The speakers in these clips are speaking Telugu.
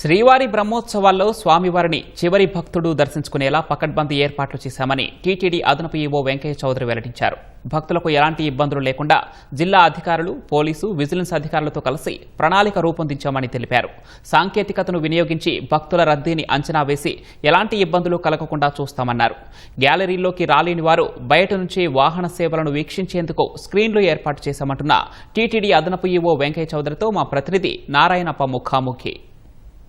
శ్రీవారి బ్రహ్మోత్సవాల్లో స్వామివారిని చివరి భక్తుడు దర్శించుకునేలా పకడ్బందీ ఏర్పాట్లు చేశామని టీటీడీ అదనపు ఈవో వెంకయ్య చౌదరి వెల్లడించారు. భక్తులకు ఎలాంటి ఇబ్బందులు లేకుండా జిల్లా అధికారులు పోలీసు విజిలెన్స్ అధికారులతో కలిసి ప్రణాళిక రూపొందించామని తెలిపారు. సాంకేతికతను వినియోగించి భక్తుల రద్దీని అంచనా వేసి ఎలాంటి ఇబ్బందులు కలగకుండా చూస్తామన్నారు. గ్యాలరీలోకి రాలేని వారు బయట నుంచి వాహన సేవలను వీక్షించేందుకు స్క్రీన్లు ఏర్పాటు చేశామంటున్న టీటీడీ అదనపు ఈవో వెంకయ్య చౌదరితో మా ప్రతినిధి నారాయణప్ప ముఖాముఖి.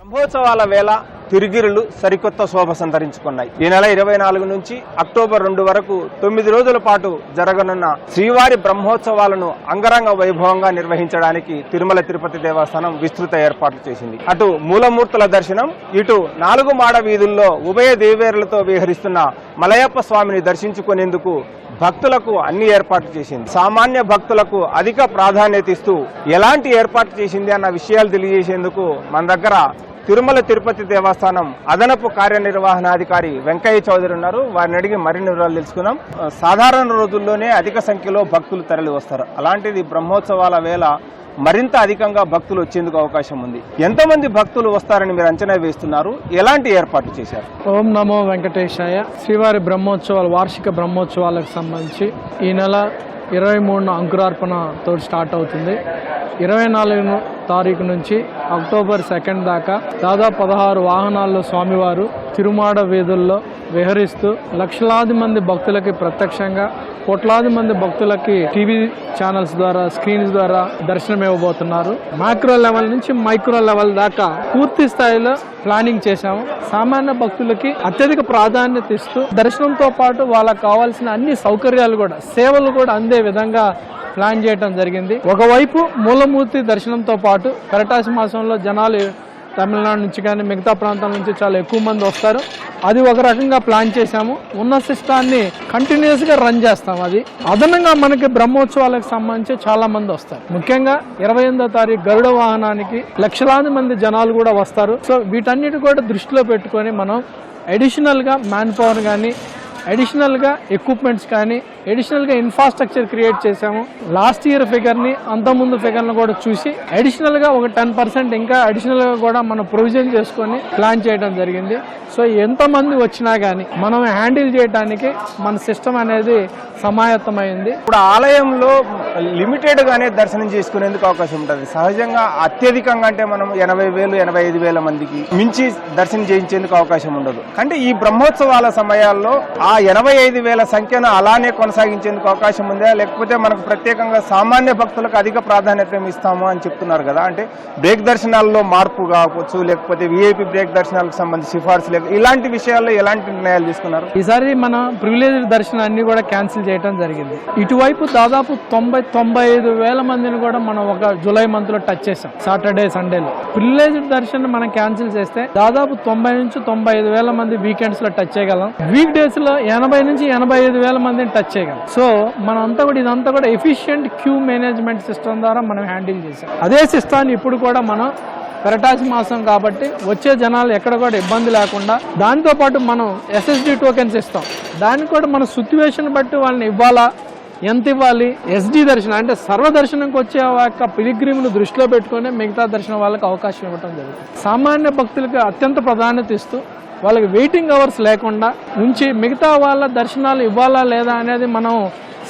బ్రహ్మోత్సవాల వేళ తిరుగిరులు సరికొత్త శోభ సంతరించుకున్నాయి. ఈ నెల ఇరవై నాలుగు నుంచి అక్టోబర్ రెండు వరకు తొమ్మిది రోజుల పాటు జరగనున్న శ్రీవారి బ్రహ్మోత్సవాలను అంగరంగ వైభవంగా నిర్వహించడానికి తిరుమల తిరుపతి దేవస్థానం విస్తృత ఏర్పాట్లు చేసింది. అటు మూలమూర్తుల దర్శనం ఇటు నాలుగు మాడ వీధుల్లో ఉభయ దేవేరులతో విహరిస్తున్న మలయప్ప స్వామిని దర్శించుకునేందుకు భక్తులకు అన్ని ఏర్పాట్లు చేసింది. సామాన్య భక్తులకు అధిక ప్రాధాన్యత ఇస్తూ ఎలాంటి ఏర్పాటు చేసింది అన్న విషయాలు తెలియజేసేందుకు మన దగ్గర తిరుమల తిరుపతి దేవస్థానం అదనపు కార్యనిర్వహణాధికారి వెంకయ్య చౌదరి ఉన్నారు. వారిని అడిగి మరిన్ని వివరాలు తెలుసుకుందాం. సాధారణ రోజుల్లోనే అధిక సంఖ్యలో భక్తులు తరలి వస్తారు. అలాంటిది బ్రహ్మోత్సవాల వేళ మరింత అధికంగా భక్తులు వచ్చేందుకు అవకాశం ఉంది. ఎంతమంది భక్తులు వస్తారని మీరు అంచనా వేస్తున్నారు. ఎలాంటి ఏర్పాట్లు చేశారు? ఓం నమో వెంకటేశాయ. శ్రీవారి బ్రహ్మోత్సవాలు వార్షిక బ్రహ్మోత్సవాలకు సంబంధించి ఈ నెల ఇరవై మూడున అంకురార్పణతో స్టార్ట్ అవుతుంది. ఇరవై నాలుగు తారీఖు నుంచి అక్టోబర్ సెకండ్ దాకా దాదాపు పదహారు వాహనాల్లో స్వామివారు తిరుమాడ వీధుల్లో విహరిస్తూ లక్షలాది మంది భక్తులకి ప్రత్యక్షంగా కోట్లాది మంది భక్తులకి టీవీ ఛానల్స్ ద్వారా స్క్రీన్స్ ద్వారా దర్శనం ఇవ్వబోతున్నారు. మైక్రో లెవెల్ నుంచి మైక్రో లెవెల్ దాకా పూర్తి స్థాయిలో ప్లానింగ్ చేశాము. సామాన్య భక్తులకి అత్యధిక ప్రాధాన్యత ఇస్తూ దర్శనంతో పాటు వాళ్ళకు కావాల్సిన అన్ని సౌకర్యాలు కూడా సేవలు కూడా అందే విధంగా ప్లాన్ చేయడం జరిగింది. ఒకవైపు మూలమూర్తి దర్శనంతో పాటు కరటాసి మాసంలో జనాలు తమిళనాడు నుంచి కానీ మిగతా ప్రాంతాల నుంచి చాలా ఎక్కువ మంది వస్తారు. అది ఒక రకంగా ప్లాన్ చేశాము. ఉన్న సిస్టాన్ని కంటిన్యూస్గా రన్ చేస్తాం అది. అదనంగా మనకి బ్రహ్మోత్సవాలకు సంబంధించి చాలా మంది వస్తారు. ముఖ్యంగా ఇరవై ఎనిమిదో తారీఖు గరుడ వాహనానికి లక్షలాది మంది జనాలు కూడా వస్తారు. సో వీటన్నిటి కూడా దృష్టిలో పెట్టుకొని మనం అడిషనల్గా మ్యాన్ పవర్ కానీ అడిషనల్గా ఎక్విప్మెంట్స్ కానీ అడిషనల్గా ఇన్ఫ్రాస్ట్రక్చర్ క్రియేట్ చేశాము. లాస్ట్ ఇయర్ ఫిగర్ని అంతకుముందు ఫిగర్ను కూడా చూసి అడిషనల్గా ఒక టెన్ పర్సెంట్ ఇంకా అడిషనల్గా కూడా మనం ప్రొవిజన్ చేసుకొని ప్లాన్ చేయడం జరిగింది. సో ఎంతమంది వచ్చినా కానీ మనం హ్యాండిల్ చేయడానికి మన సిస్టమ్ అనేది సమాయత్తమైంది. ఇప్పుడు ఆలయంలో లిమిటెడ్గానే దర్శనం చేసుకునేందుకు అవకాశం ఉంటుంది. సహజంగా అత్యధికంగా అంటే మనం ఎనభై వేలు ఎనభై ఐదు వేల మందికి మించి దర్శనం చేయించేందుకు అవకాశం ఉండదు. అంటే ఈ బ్రహ్మోత్సవాల సమయాల్లో ఆ ఎనభై ఐదు వేల సంఖ్యను అలానే కొనసాగించేందుకు అవకాశం ఉందా? లేకపోతే మనకు ప్రత్యేకంగా సామాన్య భక్తులకు అధిక ప్రాధాన్యత ఇస్తాము అని చెప్తున్నారు కదా. అంటే బ్రేక్ దర్శనాల్లో మార్పు కావచ్చు లేకపోతే విఐపి బ్రేక్ దర్శనాలకు సంబంధించి సిఫార్సు లేక ఇలాంటి విషయాల్లో ఎలాంటి నిర్ణయాలు తీసుకున్నారు? ఈసారి మన ప్రివిలేజ్ దర్శనాన్ని కూడా క్యాన్సిల్ చేయడం జరిగింది. ఇటువైపు దాదాపు తొంభై తొంభై ఐదు వేల మందిని కూడా మనం ఒక జూలై మంత్లో టచ్ చేసాం సాటర్డే సండేలో. ప్రివిలేజ్ దర్శనం మనం క్యాన్సిల్ చేస్తే దాదాపు తొంభై నుంచి తొంభై ఐదు వేల మంది వీకెండ్స్లో టచ్ చేయగలం. వీక్ డేస్లో ఎనభై నుంచి ఎనభై ఐదు వేల మందిని టచ్ చేయగలం. సో మనం అంతా కూడా ఇదంతా కూడా ఎఫిషియెంట్ క్యూ మేనేజ్మెంట్ సిస్టమ్ ద్వారా మనం హ్యాండిల్ చేసాం అదే సిస్టాన్ని ఇప్పుడు కూడా మనం పెరటాసి మాసం కాబట్టి వచ్చే జనాలు ఎక్కడ కూడా ఇబ్బంది లేకుండా దానితో పాటు మనం ఎస్ఎస్డి టోకెన్స్ ఇస్తాం. దానికి కూడా మన సిచ్యువేషన్ బట్టి వాళ్ళని ఇవ్వాలా? ఎంత ఇవ్వాలి? ఎస్డి దర్శనం అంటే సర్వ దర్శనంకి వచ్చే యొక్క పిలిగ్రిమ్ను దృష్టిలో పెట్టుకుని మిగతా దర్శనం వాళ్ళకి అవకాశం ఇవ్వడం జరుగుతుంది. సామాన్య భక్తులకు అత్యంత ప్రాధాన్యత ఇస్తూ వాళ్ళకి వెయిటింగ్ అవర్స్ లేకుండా ఉంచి మిగతా వాళ్ళ దర్శనాలు ఇవ్వాలా లేదా అనేది మనం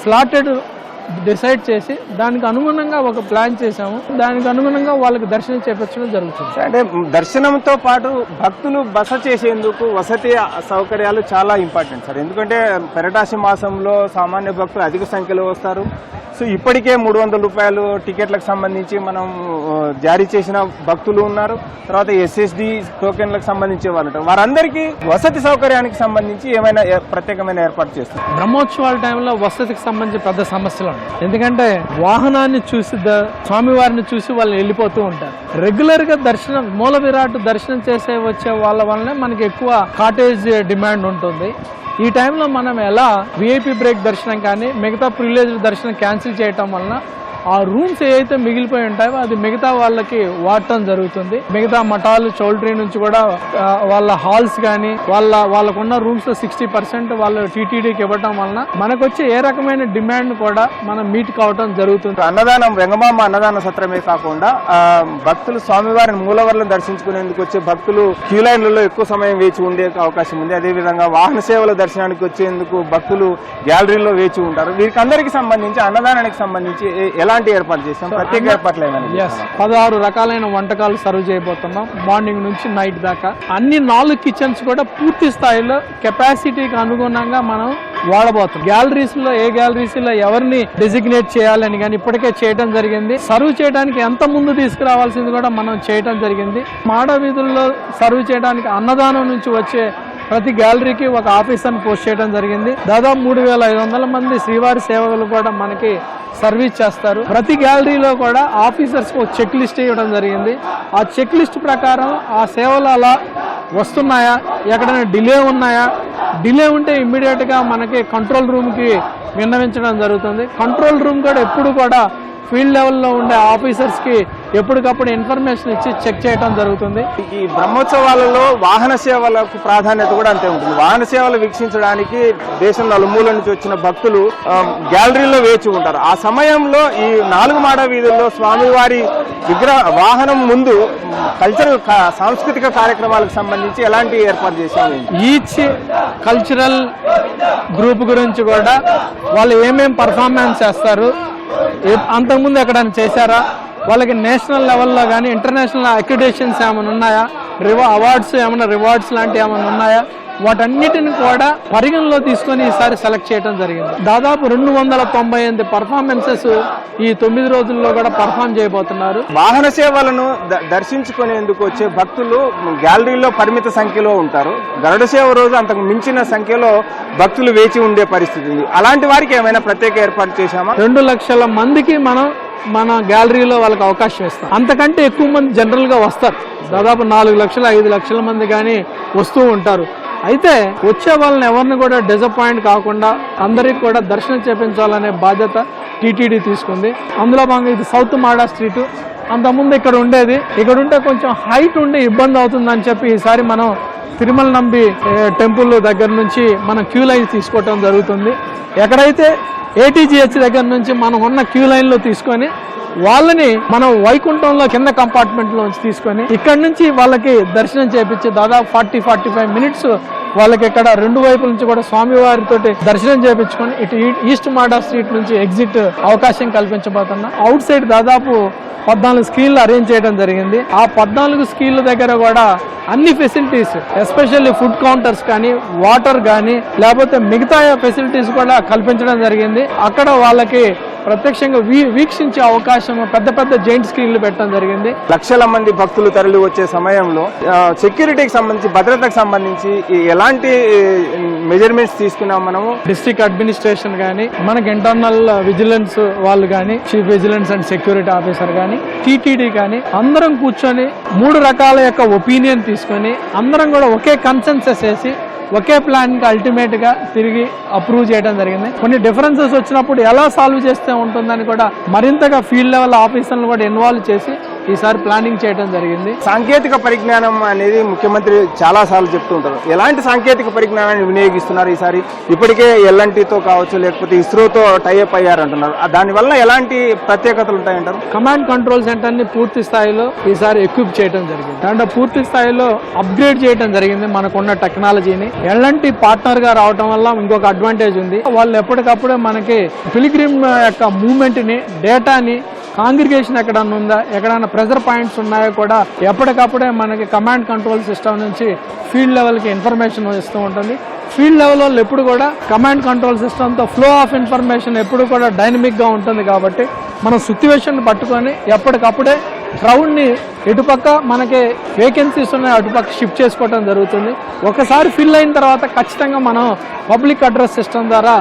స్లాటెడ్ డిసైడ్ చేసి దానికి అనుగుణంగా ఒక ప్లాన్ చేసాము దానికి అనుగుణంగా వాళ్ళకి దర్శనం చేపించడం జరుగుతుంది. అంటే దర్శనంతో పాటు భక్తులు బస చేసేందుకు వసతి సౌకర్యాలు చాలా ఇంపార్టెంట్ సార్. ఎందుకంటే పెరటాసి మాసంలో సామాన్య భక్తులు అధిక సంఖ్యలో వస్తారు. సో ఇప్పటికే మూడు వందల రూపాయలు టికెట్లకు సంబంధించి మనం జారీ చేసిన భక్తులు ఉన్నారు. తర్వాత ఎస్ఎస్డి టోకెన్లకు సంబంధించి వాళ్ళు వారందరికీ వసతి సౌకర్యానికి సంబంధించి ఏమైనా ప్రత్యేకమైన ఏర్పాటు చేస్తారు. బ్రహ్మోత్సవాల టైంలో వసతికి సంబంధించి పెద్ద సమస్యలు ఎందుకంటే వాహనాన్ని చూసి స్వామివారిని చూసి వాళ్ళు వెళ్ళిపోతూ ఉంటారు. రెగ్యులర్గా దర్శనం మూల విరాట్ దర్శనం చేసే వచ్చే వాళ్ళ వల్లనే మనకి ఎక్కువ కాటేజ్ డిమాండ్ ఉంటుంది. ఈ టైంలో మనం ఎలా విఐపి బ్రేక్ దర్శనం కానీ మిగతా ప్రివిలేజ్ దర్శనం క్యాన్సిల్ చేయటం వలన ఆ రూమ్స్ ఏవైతే మిగిలిపోయి ఉంటాయో అది మిగతా వాళ్ళకి వాడటం జరుగుతుంది. మిగతా మఠాలు చౌల్ట్రీ నుంచి కూడా వాళ్ళ హాల్స్ కానీ వాళ్ళ వాళ్ళకున్న రూమ్స్లో సిక్స్టీ పర్సెంట్ వాళ్ళు టీటీడీకి ఇవ్వటం వలన మనకు వచ్చే ఏ రకమైన డిమాండ్ కూడా మనం మీట్ కావటం జరుగుతుంది. అన్నదానం వెంగమామ అన్నదాన సత్రమే కాకుండా భక్తులు స్వామివారిని మూలవర్లను దర్శించుకునేందుకు వచ్చే భక్తులు క్యూ లైన్లలో ఎక్కువ సమయం వేచి ఉండే అవకాశం ఉంది. అదేవిధంగా వాహన సేవల దర్శనానికి వచ్చేందుకు భక్తులు గ్యాలరీలో వేచి ఉంటారు. వీరికి అందరికి సంబంధించి అన్నదానానికి సంబంధించి ఎలా ఎలాంటి ఏర్పాటు చేస్తాం ప్రత్యేక ఏర్పాట్లు ఏమైనా? పదహారు రకాలైన వంటకాలు సర్వ్ చేయబోతున్నాం. మార్నింగ్ నుంచి నైట్ దాకా. అన్ని నాలుగు కిచెన్స్ కూడా పూర్తి స్థాయిలో కెపాసిటీకి అనుగుణంగా మనం వాడబోతున్నాం. గ్యాలరీస్లో ఏ గ్యాలరీస్లో ఎవరిని డెసిగ్నేట్ చేయాలని కానీ ఇప్పటికే చేయడం జరిగింది. సర్వ్ చేయడానికి ఎంత ముందు తీసుకురావాల్సింది కూడా మనం చేయడం జరిగింది. మాడ వీధుల్లో సర్వ్ చేయడానికి అన్నదానం నుంచి వచ్చే ప్రతి గ్యాలరీకి ఒక ఆఫీసర్ని పోస్ట్ చేయడం జరిగింది. దాదాపు మూడు వేల ఐదు వందల మంది శ్రీవారి సేవకులు కూడా మనకి సర్వీస్ చేస్తారు. ప్రతి గ్యాలరీలో కూడా ఆఫీసర్స్ ఒక చెక్ లిస్ట్ ఇవ్వడం జరిగింది. ఆ చెక్ లిస్ట్ ప్రకారం ఆ సేవలు అలా వస్తున్నాయా? ఎక్కడైనా డిలే ఉన్నాయా? డిలే ఉంటే ఇమ్మీడియట్గా మనకి కంట్రోల్ రూమ్కి విన్నవించడం జరుగుతుంది. కంట్రోల్ రూమ్ కూడా ఎప్పుడు కూడా ఫీల్డ్ లెవెల్లో ఉండే ఆఫీసర్స్కి ఎప్పటికప్పుడు ఇన్ఫర్మేషన్ ఇచ్చి చెక్ చేయడం జరుగుతుంది. ఈ బ్రహ్మోత్సవాలలో వాహన సేవలకు ప్రాధాన్యత కూడా అంతే ఉంటుంది. వాహన సేవలు వీక్షించడానికి దేశం నలుమూల నుంచి వచ్చిన భక్తులు గ్యాలరీలో వేచి ఉంటారు. ఆ సమయంలో ఈ నాలుగు మాడ వీధుల్లో స్వామివారి విగ్రహ వాహనం ముందు కల్చరల్ సాంస్కృతిక కార్యక్రమాలకు సంబంధించి ఎలాంటి ఏర్పాటు చేశాము ఈచ్ కల్చరల్ గ్రూప్ గురించి కూడా వాళ్ళు ఏమేం పర్ఫార్మెన్స్ చేస్తారు? అంతకుముందు ఎక్కడైనా చేశారా? వాళ్ళకి నేషనల్ లెవెల్లో కానీ ఇంటర్నేషనల్ అక్రిడేషన్స్ ఏమైనా ఉన్నాయా? రివా అవార్డ్స్ ఏమైనా రివార్డ్స్ లాంటివి ఏమైనా ఉన్నాయా? వాటన్నిటిని కూడా పరిగణలో తీసుకొని ఈసారి సెలెక్ట్ చేయడం జరిగింది. దాదాపు రెండు వందల తొంభై ఎనిమిది పర్ఫార్మెన్సెస్ ఈ తొమ్మిది రోజుల్లో కూడా పర్ఫామ్ చేయబోతున్నారు. వాహన సేవలను దర్శించుకునేందుకు వచ్చే భక్తులు గ్యాలరీలో పరిమిత సంఖ్యలో ఉంటారు. గరుడ సేవ రోజు అంతకు మించిన సంఖ్యలో భక్తులు వేచి ఉండే పరిస్థితి ఉంది. అలాంటి వారికి ఏమైనా ప్రత్యేక ఏర్పాటు చేశామా? రెండు లక్షల మందికి మనం మన గ్యాలరీలో వాళ్ళకి అవకాశం ఇస్తాం. అంతకంటే ఎక్కువ మంది జనరల్గా వస్తారు. దాదాపు నాలుగు లక్షల ఐదు లక్షల మంది కానీ వస్తూ ఉంటారు. అయితే వచ్చే వాళ్ళని ఎవరిని కూడా డిసప్పాయింట్ కాకుండా అందరికి కూడా దర్శనం చేపించాలనే బాధ్యత టీటీడీ తీసుకుంది. అందులో భాగంగా ఇది సౌత్ మాడా స్ట్రీట్. అంతకుముందు ఇక్కడ ఉండేది. ఇక్కడ ఉంటే కొంచెం హైట్ ఉండి ఇబ్బంది అవుతుందని చెప్పి ఈసారి మనం తిరుమల నంబి టెంపుల్ దగ్గర నుంచి మనం క్యూ లైన్ తీసుకోవటం జరుగుతుంది. ఎక్కడైతే ఏటీజీహెచ్ దగ్గర నుంచి మనం ఉన్న క్యూ లైన్లో తీసుకొని వాళ్ళని మనం వైకుంఠంలో కింద కంపార్ట్మెంట్లో నుంచి తీసుకొని ఇక్కడ నుంచి వాళ్ళకి దర్శనం చేపించి దాదాపు ఫార్టీ ఫార్టీ ఫైవ్ మినిట్స్ వాళ్ళకి ఇక్కడ రెండు వైపుల నుంచి కూడా స్వామివారితో దర్శనం చేపించుకొని ఇటు ఈ- ఈస్ట్ మాడా స్ట్రీట్ నుంచి ఎగ్జిట్ అవకాశం కల్పించబోతున్నా. అవుట్ సైడ్ దాదాపు పద్నాలుగు స్క్రీన్లు అరేంజ్ చేయడం జరిగింది. ఆ పద్నాలుగు స్క్రీన్ల దగ్గర కూడా అన్ని ఫెసిలిటీస్ ఎస్పెషల్లీ ఫుడ్ కౌంటర్స్ కానీ వాటర్ కానీ లేకపోతే మిగతా ఫెసిలిటీస్ కూడా కల్పించడం జరిగింది. అక్కడ వాళ్ళకి ప్రత్యక్షంగా వీక్షించే అవకాశం పెద్ద పెద్ద జైంట్ స్క్రీన్లు పెట్టడం జరిగింది. లక్షల మంది భక్తులు తరలి వచ్చే సమయంలో సెక్యూరిటీకి సంబంధించి భద్రతకు సంబంధించి ఎలాంటి మెజర్మెంట్స్ తీసుకున్నాం మనము? డిస్ట్రిక్ట్ అడ్మినిస్ట్రేషన్ కానీ మనకి ఇంటర్నల్ విజిలెన్స్ వాళ్ళు కానీ chief vigilance and security officer కానీ టీటీడీ కానీ అందరం కూర్చొని మూడు రకాల యొక్క ఒపీనియన్ తీసుకొని అందరం కూడా ఒకే కన్సెన్సెస్ వేసి ఒకే ప్లాన్కి అల్టిమేట్గా తిరిగి అప్రూవ్ చేయడం జరిగింది. కొన్ని డిఫరెన్సెస్ వచ్చినప్పుడు ఎలా సాల్వ్ చేస్తే ఉంటుందని కూడా మరింతగా ఫీల్డ్ లెవెల్ ఆఫీసర్లు కూడా ఇన్వాల్వ్ చేసి ఈసారి ప్లానింగ్ చేయడం జరిగింది. సాంకేతిక పరిజ్ఞానం అనేది ముఖ్యమంత్రి చాలా సార్లు చెప్తూ ఉంటారు. ఎలాంటి సాంకేతిక పరిజ్ఞానాన్ని వినియోగిస్తున్నారు ఈసారి? ఇప్పటికే ఎల్ఎన్టీతో కావచ్చు లేకపోతే ఇస్రోతో టైఅప్ అయ్యారంటున్నారు. దానివల్ల ఎలాంటి ప్రత్యేకతలు ఉంటాయంటారు? కమాండ్ కంట్రోల్ సెంటర్ని పూర్తి స్థాయిలో ఈసారి ఎక్విప్ చేయడం జరిగింది. దాంట్లో పూర్తి స్థాయిలో అప్గ్రేడ్ చేయడం జరిగింది మనకున్న టెక్నాలజీని ఎల్ఎన్టీ పార్ట్నర్గా రావడం వల్ల ఇంకొక అడ్వాంటేజ్ ఉంది. వాళ్ళు ఎప్పటికప్పుడే మనకి పిలిగ్రిమ్ యొక్క మూవ్మెంట్ని డేటాని కాంగ్రిగేషన్ ఎక్కడన్నా ఉందా? ఎక్కడన్నా ప్రెజర్ పాయింట్స్ ఉన్నాయో కూడా ఎప్పటికప్పుడే మనకి కమాండ్ కంట్రోల్ సిస్టమ్ నుంచి ఫీల్డ్ లెవెల్కి ఇన్ఫర్మేషన్ ఇస్తూ ఉంటుంది. ఫీల్డ్ లెవెల్ వాళ్ళు ఎప్పుడు కూడా కమాండ్ కంట్రోల్ సిస్టమ్తో ఫ్లో ఆఫ్ ఇన్ఫర్మేషన్ ఎప్పుడు కూడా డైనమిక్గా ఉంటుంది కాబట్టి మనం సిచ్యువేషన్ పట్టుకొని ఎప్పటికప్పుడే క్రౌడ్ని ఇటుపక్క మనకి వేకెన్సీస్ ఉన్నాయి అటుపక్క షిఫ్ట్ చేసుకోవడం జరుగుతుంది. ఒకసారి ఫిల్ అయిన తర్వాత ఖచ్చితంగా మనం పబ్లిక్ అడ్రస్ సిస్టమ్ ద్వారా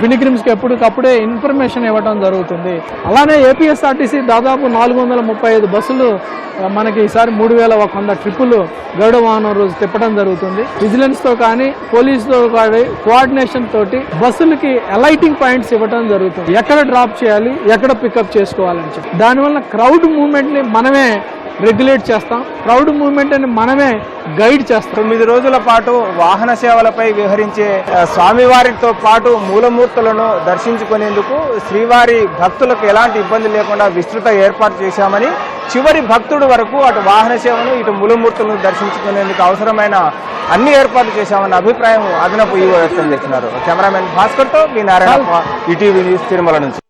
పిలిగ్రిమ్స్కి ఎప్పటికప్పుడే ఇన్ఫర్మేషన్ ఇవ్వడం జరుగుతుంది. అలానే ఏపీఎస్ఆర్టీసీ దాదాపు నాలుగు వందల ముప్పై ఐదు బస్సులు మనకి ఈసారి మూడు వేల ఒక వంద ట్రిప్పులు గరుడ వాహనం రోజు తిప్పడం జరుగుతుంది. విజిలెన్స్తో కానీ పోలీసుతో కానీ కోఆర్డినేషన్ తోటి బస్సులకి అలైటింగ్ పాయింట్స్ ఇవ్వడం జరుగుతుంది. ఎక్కడ డ్రాప్ చేయాలి ఎక్కడ పికప్ చేసుకోవాలని చెప్పి. దానివల్ల క్రౌడ్ మూవ్మెంట్ని మనమే రెగ్యులేట్ చేస్తాం. క్రౌడ్ మూవ్మెంట్ అని మనమే గైడ్ చేస్తాం. తొమ్మిది రోజుల పాటు వాహన సేవలపై విహరించే స్వామివారితో పాటు మూలమూర్తులను దర్శించుకునేందుకు శ్రీవారి భక్తులకు ఎలాంటి ఇబ్బంది లేకుండా విస్తృత ఏర్పాటు చేశామని చివరి భక్తుడు వరకు అటు వాహన సేవను ఇటు మూలమూర్తులను దర్శించుకునేందుకు అవసరమైన అన్ని ఏర్పాట్లు చేశామన్న అభిప్రాయం అదనపు ఈవో వ్యక్తం చేస్తున్నారు. కెమెరామెన్ భాస్కర్తో మీ నారాయణ ఈటీవీ న్యూస్ తిరుమల నుంచి.